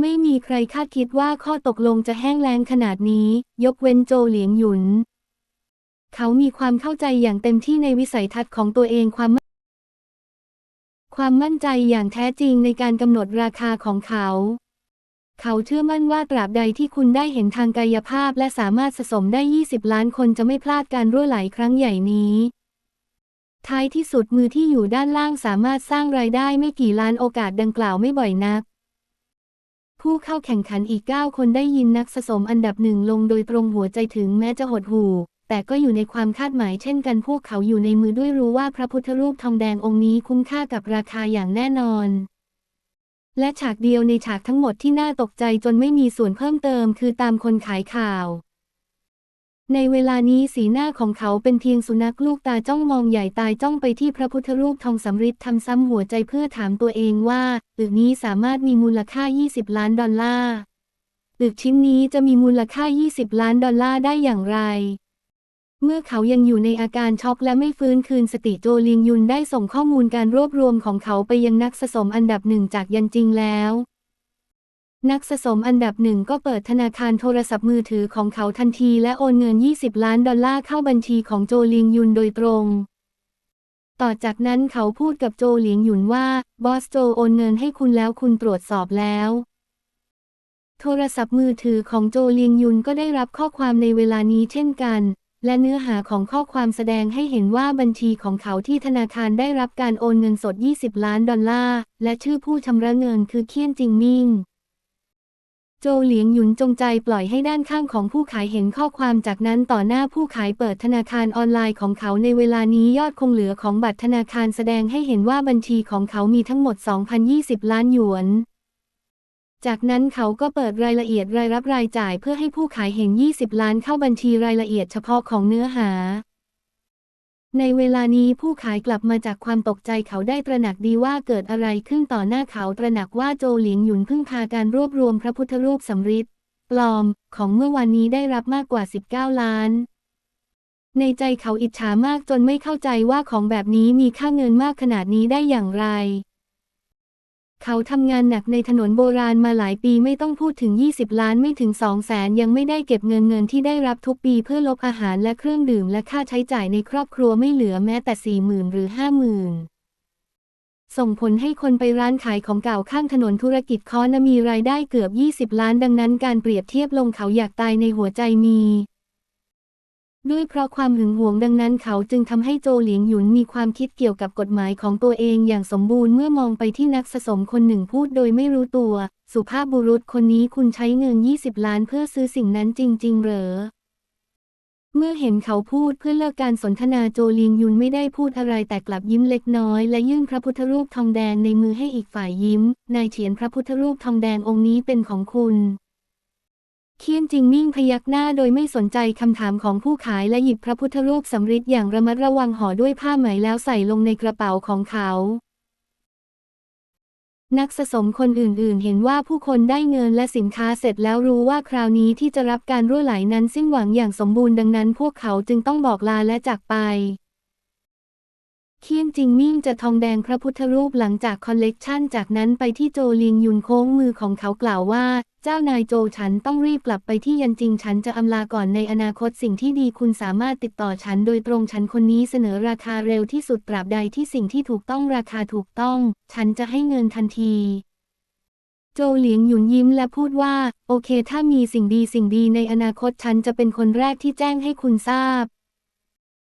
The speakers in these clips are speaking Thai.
ไม่มีใครคาดคิดว่าข้อตกลงจะแห้งแล้งขนาดนี้ ยกเว้นโจเหลียงหยุน เขามีความเข้าใจอย่างเต็มที่ในวิสัยทัศน์ของตัวเองความความมั่นใจอย่างแท้จริงในการกำหนดราคาของเขา เขาเชื่อมั่นว่าตราบใดที่คุณได้เห็นทางกายภาพและสามารถสะสมได้ 20 ล้านคนจะไม่พลาดการรั่วไหลครั้งใหญ่นี้ท้ายที่สุดมือที่อยู่ด้านล่างสามารถสร้างรายได้ไม่กี่ล้านโอกาสดังกล่าวไม่บ่อยนัก ผู้เข้าแข่งขันอีก 9 คนได้ยินนักสะสมอันดับหนึ่งลงโดยตรงหัวใจถึงแม้จะหดหู่ แต่ก็อยู่ในความคาดหมายเช่นกันพวกเขาอยู่ในมือด้วยรู้ว่าพระพุทธรูปทองแดงองค์นี้คุ้มค่ากับราคาอย่างแน่นอน และฉากเดียวในฉากทั้งหมดที่น่าตกใจจนไม่มีส่วนเพิ่มเติม คือตามคนขายข่าว ในเวลานี้สีหน้าของเขาเป็นเพียงสุนัขลูกตาจ้องมองใหญ่ตายจ้องไปที่พระพุทธรูปทองสำริดทำซ้ำหัวใจเพื่อถามตัวเองว่าตึกนี้สามารถมีมูลค่า 20 ล้านดอลลาร์ตึกชิ้นนี้จะมีมูลค่า 20 ล้านดอลลาร์ได้อย่างไร เมื่อเขายังอยู่ในอาการช็อกและไม่ฟื้นคืนสติโจลิงยุนได้ส่งข้อมูลการรวบรวมของเขาไปยังนักสะสมอันดับหนึ่งจากยันจริงแล้ว นักสะสมอันดับหนึ่งก็เปิดธนาคารโทรศัพท์มือถือของเขาทันทีและโอนเงิน 20 ล้านดอลลาร์เข้าบัญชีของโจลิงยุนโดยตรง ต่อจากนั้นเขาพูดกับโจเหลียงหยุนว่า บอสโจโอนเงินให้คุณแล้วคุณตรวจสอบแล้ว โทรศัพท์มือถือของโจเลียงยุนก็ได้รับข้อความในเวลานี้เช่นกัน และเนื้อหาของข้อความแสดงให้เห็นว่าบัญชีของเขาที่ธนาคารได้รับการโอนเงินสด 20 ล้านดอลลาร์และชื่อผู้ชำระเงินคือเคียนจิงมิง โจเหลียงหยุนจงใจปล่อยให้ด้านข้างของผู้ขายเห็นข้อความจากนั้นต่อหน้าผู้ขายเปิดธนาคารออนไลน์ของเขาในเวลานี้ยอดคงเหลือของบัตรธนาคารแสดงให้เห็นว่าบัญชีของเขามีทั้งหมด 2,020 ล้านหยวน จากนั้นเขาก็เปิดรายละเอียดรายรับรายจ่ายเพื่อให้ผู้ขายเห็น 20 ล้านเข้าบัญชีรายละเอียดเฉพาะของเนื้อหา ในเวลานี้ผู้ขายกลับมาจากความตกใจเขาได้ตระหนักดีว่าเกิดอะไรขึ้นต่อหน้าเขาตระหนักว่าโจหลิงหยุนเพิ่งพาการรวบรวมพระพุทธรูปสำริดปลอมของเมื่อวานนี้ได้รับมากกว่า 19 ล้าน ในใจเขาอิจฉามากจนไม่เข้าใจว่าของแบบนี้มีค่าเงินมากขนาดนี้ได้อย่างไร เขาทำงานหนักในถนนโบราณมาหลายปีไม่ต้องพูดถึง 20 ล้านไม่ถึง 2 แสนยังไม่ได้เก็บเงินเงินที่ได้รับทุกปีเพื่อลบอาหารและเครื่องดื่มและค่าใช้จ่ายในครอบครัวไม่เหลือแม้แต่ 40,000 หรือ 50,000 ส่งผลให้คนไปร้านขายของเก่าข้างถนนธุรกิจคอนมีรายได้เกือบ 20 ล้านดังนั้นการเปรียบเทียบลงเขาอยากตายในหัวใจมี ด้วยเพราะความหึงหวงดังนั้นเขาจึงทำให้โจเหลียงหยุนมีความคิดเกี่ยวกับกฎหมายของตัวเองอย่างสมบูรณ์เมื่อมองไปที่นักสะสมคนหนึ่งพูดโดยไม่รู้ตัว สุภาพบุรุษคนนี้คุณใช้เงิน 20 ล้านเพื่อซื้อสิ่งนั้นจริง ๆ เหรอ เมื่อเห็นเขาพูดเพื่อเลิกการสนทนาโจลิงยุนไม่ได้พูดอะไรแต่กลับยิ้มเล็กน้อย และยื่นพระพุทธรูปทองแดงในมือให้อีกฝ่ายยิ้ม นายเฉียนพระพุทธรูปทองแดงองค์นี้เป็นของคุณ เคียนจิงมิ่งพยักหน้าโดยไม่สนใจคำถามของผู้ขายและหยิบพระพุทธรูปสำริดอย่างระมัดระวังห่อด้วยผ้าไหมแล้วใส่ลงในกระเป๋าของเขา นักสะสมคนอื่นๆ เห็นว่าผู้คนได้เงินและสินค้าเสร็จแล้วรู้ว่าคราวนี้ที่จะรับการรั่วไหลนั้นสิ้นหวังอย่างสมบูรณ์ดังนั้น พวกเขาจึงต้องบอกลาและจากไป เคียนจิงมิ่งจะทองแดงพระพุทธรูปหลังจากคอลเลกชันจากนั้นไปที่โจลิงยุนโค้งมือของเขากล่าวว่า เจ้านายโจฉันต้องรีบกลับไปที่ยันจริงฉันจะอำลาก่อนในอนาคตสิ่งที่ดีคุณสามารถติดต่อฉันโดยตรงฉันคนนี้เสนอราคาเร็วที่สุดตราบใดที่สิ่งที่ถูกต้องราคาถูกต้อง ฉันจะให้เงินทันทีโจเหลียงหยุนยิ้มและพูดว่า โอเคถ้ามีสิ่งดีสิ่งดีในอนาคตฉันจะเป็นคนแรกที่แจ้งให้คุณทราบ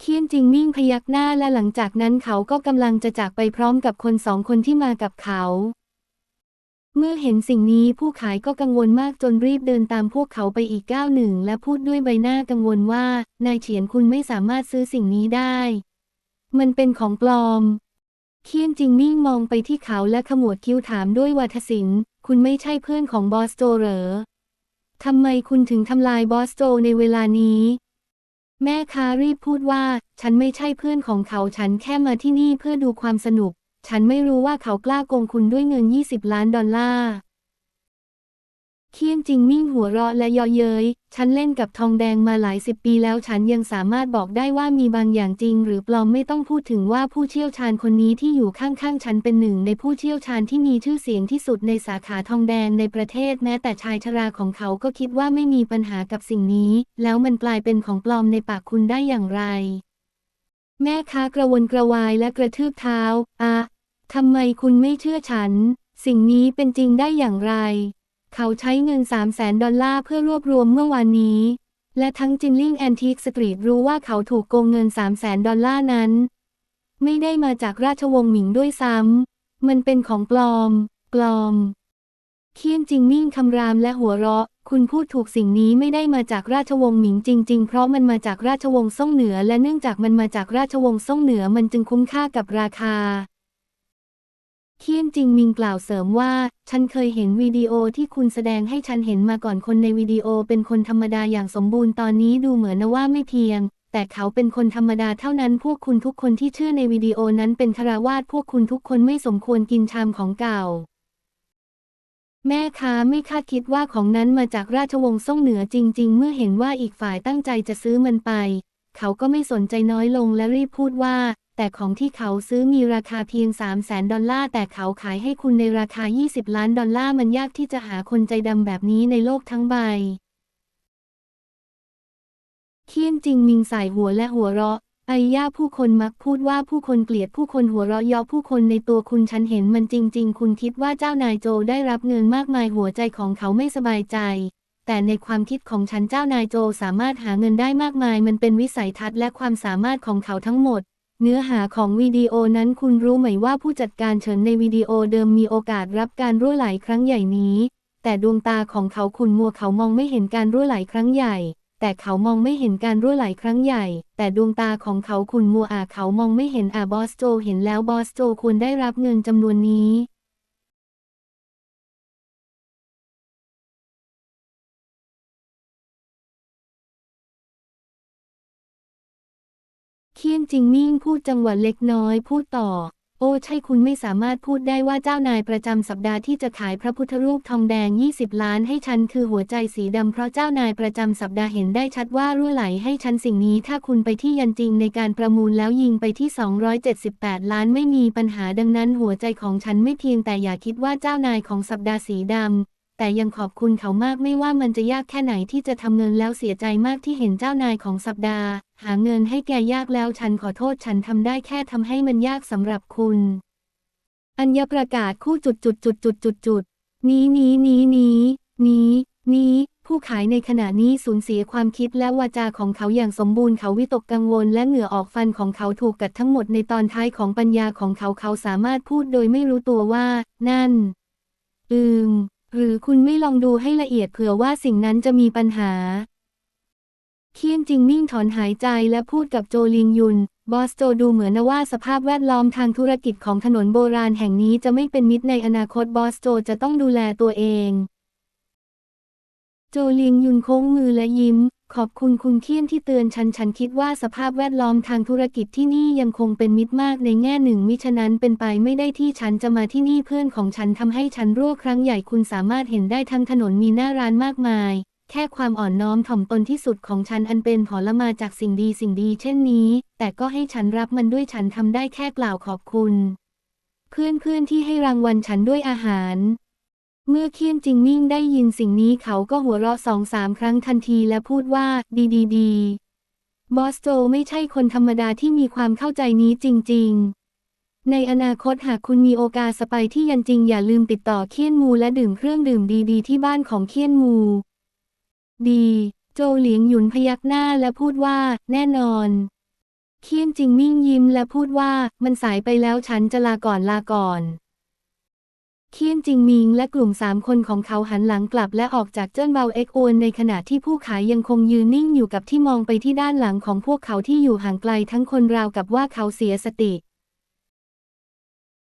เคียนจิงมิ่งพยักหน้าและหลังจากนั้นเขาก็กำลังจะจากไปพร้อมกับคนสองคนที่มากับเขา เมื่อเห็นสิ่งนี้ผู้ขายก็กังวลมากจนรีบเดินตามพวกเขาไปอีกก้าวหนึ่ง และพูดด้วยใบหน้ากังวลว่า นายเฉียนคุณไม่สามารถซื้อสิ่งนี้ได้ มันเป็นของปลอม เคียนจิงมิ่งมองไปที่เขาและขมวดคิ้วถามด้วยวาทศิลป์คุณไม่ใช่เพื่อนของบอสโจเหรอทำไมคุณถึงทำลายบอสโจในเวลานี้ แม่ค้ารีบพูดว่า ฉันไม่ใช่เพื่อนของเขาฉันแค่มาที่นี่เพื่อดูความสนุก ฉันไม่รู้ว่าเขากล้าโกงคุณด้วยเงิน 20 ล้านดอลลาร์ เคียนจริงมิ่งหัวเราะและยาะเย้ย ฉันเล่นกับทองแดงมาหลายสิบปีแล้วฉันยังสามารถบอกได้ว่ามีบางอย่างจริง หรือปลอมไม่ต้องพูดถึงว่าผู้เชี่ยวชาญคนนี้ที่อยู่ข้างๆ ฉันเป็นหนึ่ง ในผู้เชี่ยวชาญที่มีชื่อเสียงที่สุดในสาขาทองแดงในประเทศ แม้แต่ชายชราของเขาก็คิดว่าไม่มีปัญหากับสิ่งนี้ แล้วมันกลายเป็นของปลอมในปากคุณได้อย่างไร แม่ค้ากระวนกระวายและกระทืบเท้า อะทำไมคุณไม่เชื่อฉัน สิ่งนี้เป็นจริงได้อย่างไร เขาใช้เงิน 3 0 0แสนดอลลาร์เพื่อรวบรวมเมื่อวานนี้ และทั้งจินลิงแอนทิกสตรีทรู้ว่าเขาถูกโกงเงิน 3 0 0แสนดอลลาร์นั้น ไม่ได้มาจากราชวงศ์หมิงด้วยซ้ำ มันเป็นของปลอม ปลอม เคียนจิงมิ่งคำรามและหัวเราะ คุณพูดถูกสิ่งนี้ไม่ได้มาจากราชวงศ์หมิงจริง ๆ เพราะมันมาจากราชวงศ์ซ่งเหนือ และเนื่องจากมันมาจากราชวงศ์ซ่งเหนือมันจึงคุ้มค่ากับราคา เคียนจิงมิงกล่าวเสริมว่า ฉันเคยเห็นวิดีโอที่คุณแสดงให้ฉันเห็นมาก่อนคนในวิดีโอเป็นคนธรรมดาอย่างสมบูรณ์ตอนนี้ดูเหมือนนะว่าไม่เพียง แต่เขาเป็นคนธรรมดาเท่านั้นพวกคุณทุกคนที่เชื่อในวิดีโอนั้นเป็นคาราวาสพวกคุณทุกคนไม่สมควรกินชามของเก่า แม่ค้าไม่คาดคิดว่าของนั้นมาจากราชวงศ์ซ่งเหนือจริง ๆ เมื่อเห็นว่าอีกฝ่ายตั้งใจจะซื้อมันไป เขาก็ไม่สนใจน้อยลงและรีบพูดว่า แต่ของที่เขาซื้อมีราคาเพียง 3 0 0แสนดอลลาร์แต่เขาขายให้คุณในราคา 20 ล้านดอลลาร์มันยากที่จะหาคนใจดำแบบนี้ในโลกทั้งใบเคียนจิงมิงสายหัวและหัวเราะ ไอ้ย่าผู้คนมักพูดว่าผู้คนเกลียดผู้คนหัวเราะเยาะผู้คนในตัวคุณฉันเห็นมันจริง ๆ คุณคิดว่าเจ้านายโจได้รับเงินมากมายหัวใจของเขาไม่สบายใจ แต่ในความคิดของฉันเจ้านายโจสามารถหาเงินได้มากมาย มันเป็นวิสัยทัศน์และความสามารถของเขาทั้งหมด เนื้อหาของวิดีโอนั้นคุณรู้ไหมว่าผู้จัดการเฉินในวิดีโอเดิมมีโอกาสรับการรั่วไหลครั้งใหญ่นี้ แต่ดวงตาของเขาขุ่นมัวเขามองไม่เห็นการรั่วไหลครั้งใหญ่ แต่เขามองไม่เห็นการรั่วไหลครั้งใหญ่ แต่ดวงตาของเขาขุ่นมัวอาเขามองไม่เห็นอาบอสโจเห็นแล้วบอสโจควรได้รับเงินจำนวนนี้ เคียนจิงมิ่งพูดจังหวะเล็กน้อยพูดต่อ โอ้ใช่คุณไม่สามารถพูดได้ว่าเจ้านายประจำสัปดาห์ที่จะขายพระพุทธรูปทองแดง 20 ล้านให้ฉันคือหัวใจสีดำเพราะเจ้านายประจำสัปดาห์เห็นได้ชัดว่ารั่วไหลให้ฉันสิ่งนี้ถ้าคุณไปที่ยันจริงในการประมูลแล้วยิงไปที่ 278 ล้านไม่มีปัญหาดังนั้นหัวใจของฉันไม่เพียงแต่อย่าคิดว่าเจ้านายของสัปดาห์สีดำ แต่ยังขอบคุณเขามากไม่ว่ามันจะยากแค่ไหนที่จะทำเงินแล้วเสียใจมากที่เห็นเจ้านายของสัปดาห์ หาเงินให้แกยากแล้วฉันขอโทษฉันทำได้แค่ทำให้มันยากสำหรับคุณ อัญญประกาศคู่จุดจุดจุดจุดจุดจุดนี้นี้นี้นี้นี้นี้ผู้ขายในขณะนี้สูญเสียความคิดและวาจาของเขาอย่างสมบูรณ์เขาวิตกกังวลและเหงื่อออกฟันของเขาถูกกัดทั้งหมดในตอนท้ายของปัญญาของเขาเขาสามารถพูดโดยไม่รู้ตัวว่า นั่น อืม หรือคุณไม่ลองดูให้ละเอียดเผื่อว่าสิ่งนั้นจะมีปัญหา เคียนจิงมิ่งถอนหายใจและพูดกับโจลิงยุน บอสโจดูเหมือนว่าสภาพแวดล้อมทางธุรกิจของถนนโบราณแห่งนี้จะไม่เป็นมิตรในอนาคตบอสโจจะต้องดูแลตัวเอง โจลิงยุนโค้งมือและยิ้ม ขอบคุณคุณเคียนที่เตือนฉันฉันคิดว่าสภาพแวดล้อมทางธุรกิจที่นี่ยังคงเป็นมิตรมากในแง่หนึ่งมิฉะนั้นเป็นไปไม่ได้ที่ฉันจะมาที่นี่เพื่อนของฉันทำให้ฉันรั่วครั้งใหญ่คุณสามารถเห็นได้ทั้งถนนมีหน้าร้านมากมาย แค่ความอ่อนน้อมถ่อมตนที่สุดของฉันอันเป็นผลมาจากสิ่งดีสิ่งดีเช่นนี้ แต่ก็ให้ฉันรับมันด้วยฉันทำได้แค่กล่าวขอบคุณเพื่อนเพื่อนๆที่ให้รางวัลฉันด้วยอาหาร เมื่อเคียนจิงมิ่งได้ยินสิ่งนี้เขาก็หัวเราะสองสามครั้งทันทีและพูดว่า ดีดีดีบอสโจไม่ใช่คนธรรมดาที่มีความเข้าใจนี้จริง ๆ ในอนาคตหากคุณมีโอกาสสไปที่ยันจริงอย่าลืมติดต่อเคียนมูและดื่มเครื่องดื่มดีๆ ที่บ้านของเคียนมู ดี โจเหลียงหยุนพยักหน้าและพูดว่า แน่นอน เคียนจิงมิ่งยิ้มและพูดว่า มันสายไปแล้วฉันจะลาก่อนลาก่อน เคียนจิงมิงและกลุ่มสามคนของเขาหันหลังกลับและออกจากเจิ้นเบาเอ็กโอนในขณะที่ผู้ขายยังคงยืนนิ่งอยู่กับที่มองไปที่ด้านหลังของพวกเขาที่อยู่ห่างไกลทั้งคนราวกับว่าเขาเสียสติ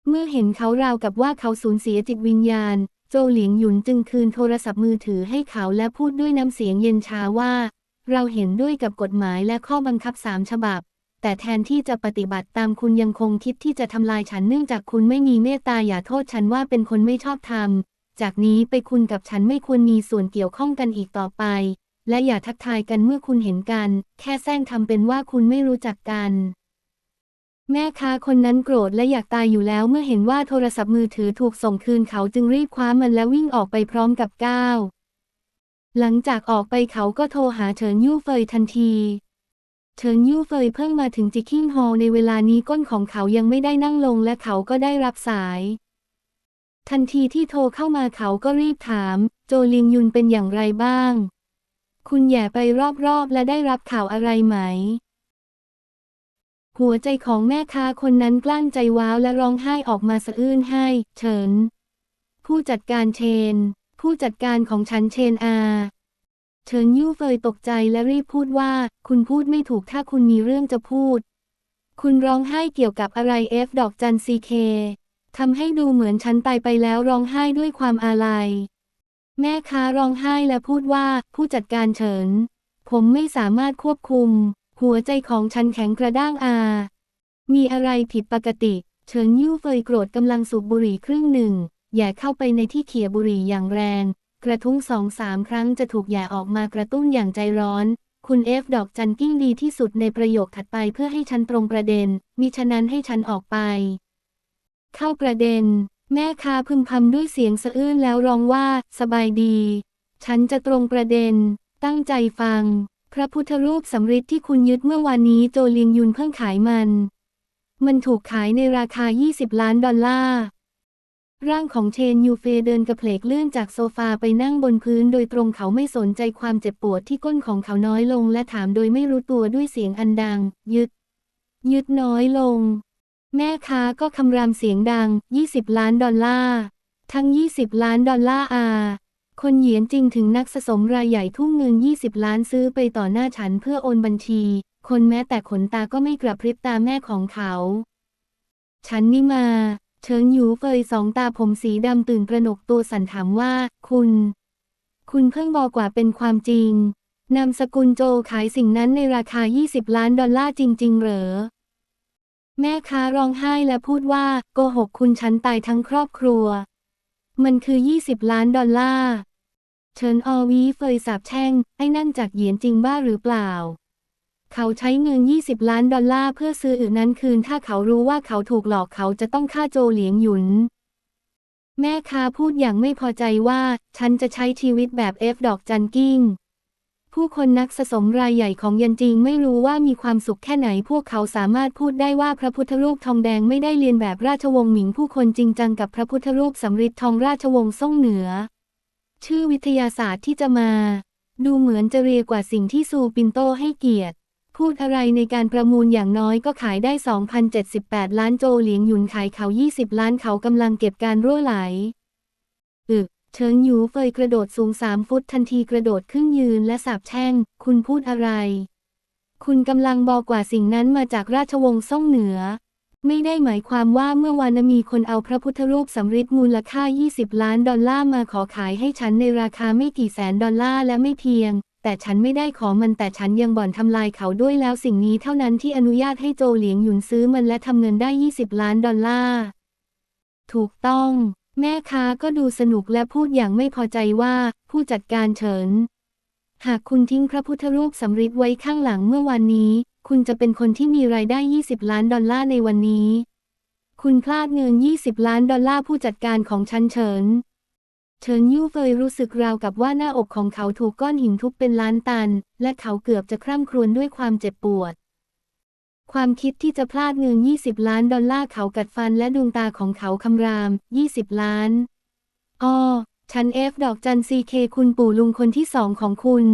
เมื่อเห็นเขาราวกับว่าเขาสูญเสียจิตวิญญาณ โจเหลียงหยุนจึงคืนโทรศัพท์มือถือให้เขาและพูดด้วยน้ำเสียงเย็นชาว่า เราเห็นด้วยกับกฎหมายและข้อบังคับสามฉบับ แต่แทนที่จะปฏิบัติตามคุณยังคงคิดที่จะทำลายฉันเนื่องจากคุณไม่มีเมตตาอย่าโทษฉันว่าเป็นคนไม่ชอบธรรม จากนี้ไปคุณกับฉันไม่ควรมีส่วนเกี่ยวข้องกันอีกต่อไป และอย่าทักทายกันเมื่อคุณเห็นกัน แค่แซงทำเป็นว่าคุณไม่รู้จักกัน แม่ค้าคนนั้นโกรธและอยากตายอยู่แล้วเมื่อเห็นว่าโทรศัพท์มือถือถูกส่งคืนเขาจึงรีบคว้ามันและวิ่งออกไปพร้อมกับก้าวหลังจากออกไปเขาก็โทรหาเฉินยู่เฟยทันที เฉินยู่เฟยเพิ่งมาถึงจิคิงฮอลในเวลานี้ก้นของเขายังไม่ได้นั่งลงและเขาก็ได้รับสาย ทันทีที่โทรเข้ามาเขาก็รีบถาม โจลิงยุนเป็นอย่างไรบ้าง คุณแย่ไปรอบๆและได้รับข่าวอะไรไหม หัวใจของแม่ค้าคนนั้นกลั้นใจว้าวและร้องไห้ออกมาสะอื้นให้ เฉิน ผู้จัดการเชน ผู้จัดการของฉันเชนอา เฉินยู่เฟยตกใจและรีบพูดว่า คุณพูดไม่ถูกถ้าคุณมีเรื่องจะพูด คุณร้องไห้เกี่ยวกับอะไรเอฟดอกจันซีเคทำให้ดูเหมือนฉันตายไปแล้วร้องไห้ด้วยความอาลัย แม่ค้าร้องไห้และพูดว่าผู้จัดการเฉิน ผมไม่สามารถควบคุม หัวใจของฉันแข็งกระด้างอา มีอะไรผิดปกติ เฉินยู่เฟยโกรธกำลังสูบบุหรี่ครึ่งหนึ่งแย่เข้าไปในที่เขี่ยบุหรี่อย่างแรง กระทุ้งสองสามครั้งจะถูกแย่ออกมากระตุ้นอย่างใจร้อน คุณเอฟดอกจันกิ้งดีที่สุดในประโยคถัดไปเพื่อให้ฉันตรงประเด็น มิฉะนั้นให้ฉันออกไป เข้าประเด็น แม่ค้าพึมพำด้วยเสียงสะอื้นแล้วร้องว่า สบายดี ฉันจะตรงประเด็น ตั้งใจฟัง พระพุทธรูปสำริดที่คุณยึดเมื่อวานนี้โจเลียงยุนเพิ่งขายมัน มันถูกขายในราคา 20 ล้านดอลลาร์ ร่างของเชนยูเฟเดินกระเพลกเลื่อนจากโซฟาไปนั่งบนพื้นโดยตรงเขาไม่สนใจความเจ็บปวดที่ก้นของเขาน้อยลงและถามโดยไม่รู้ตัวด้วยเสียงอันดัง ยึด ยึดน้อยลง แม่ค้าก็คำรามเสียงดัง 20 ล้านดอลลาร์ ทั้ง 20 ล้านดอลลาร์อา คนเหยียนจริงถึงนักสะสมรายใหญ่ทุ่มเงิน 20 ล้านซื้อไปต่อหน้าฉันเพื่อโอนบัญชี คนแม้แต่ขนตาก็ไม่กระพริบตาแม่ของเขา ฉันนี่มา เฉินหยูเฟยสองตาผมสีดำตื่นกระหนกตัวสั่นถามว่า คุณ คุณเพิ่งบอกว่าเป็นความจริง นามสกุลโจขายสิ่งนั้นในราคา 20 ล้านดอลลาร์จริง ๆ เหรอ แม่ค้าร้องไห้และพูดว่า โกหกคุณฉันตายทั้งครอบครัว มันคือ 20 ล้านดอลลาร์เฉินออวีเฟยสาบแช่ง ไอ้นั่นจากเหยียนจริงบ้าหรือเปล่า เขาใช้เงิน 20 ล้านดอลลาร์เพื่อซื้ออื่นนั้นคืน ถ้าเขารู้ว่าเขาถูกหลอกเขาจะต้องฆ่าโจเหลียงหยุน แม่ค้าพูดอย่างไม่พอใจว่า ฉันจะใช้ชีวิตแบบเอฟดอกจันกิ้ง ผู้คนนักสะสมรายใหญ่ของยันจิงไม่รู้ว่ามีความสุขแค่ไหน พวกเขาสามารถพูดได้ว่าพระพุทธรูปทองแดงไม่ได้เลียนแบบราชวงศ์หมิง ผู้คนจริงจังกับพระพุทธรูปสำริดทองราชวงศ์ซ่งเหนือ ชื่อวิทยาศาสตร์ที่จะมา ดูเหมือนจะเรียกว่าสิ่งที่ซูปินโตให้เกียรติ พูดอะไรในการประมูลอย่างน้อยก็ขายได้ 2,078 ล้านโจเหลียงหยุนขายเขา 20 ล้านเขากำลังเก็บการรั่วไหล อึเฉินหยูเฟยกระโดดสูงสามฟุตทันทีกระโดดขึ้นยืนและสาบแช่ง คุณพูดอะไร คุณกำลังบอกว่าสิ่งนั้นมาจากราชวงศ์ซ่งเหนือ ไม่ได้หมายความว่าเมื่อวานนมีคนเอาพระพุทธรูปสำริดมูลค่า 20 ล้านดอลลาร์มาขอขายให้ฉันในราคาไม่กี่แสนดอลลาร์และไม่เพียง แต่ฉันไม่ได้ขอมันแต่ฉันยังบ่อนทำลายเขาด้วยแล้วสิ่งนี้เท่านั้นที่อนุญาตให้โจเหลียงหยุนซื้อมันและทำเงินได้ 20 ล้านดอลลาร์ ถูกต้อง แม่ค้าก็ดูสนุกและพูดอย่างไม่พอใจว่า ผู้จัดการเฉิน หากคุณทิ้งพระพุทธรูปสำริดไว้ข้างหลังเมื่อวันนี้ คุณจะเป็นคนที่มีรายได้ 20 ล้านดอลลาร์ในวันนี้ คุณพลาดเงิน 20 ล้านดอลลาร์ผู้จัดการของฉันเฉิน เฉินยู่เฟยรู้สึกราวกับว่าหน้าอกของเขาถูกก้อนหินทุบเป็นล้านตัน และเขาเกือบจะคร่ำครวญด้วยความเจ็บปวด ความคิดที่จะพลาดเงิน 20 ล้านดอลลาร์เขากัดฟันและดวงตาของเขาคำราม 20 ล้านอ้อฉันเอฟดอกจันซีเคคุณปู่ลุงคนที่สองของคุณ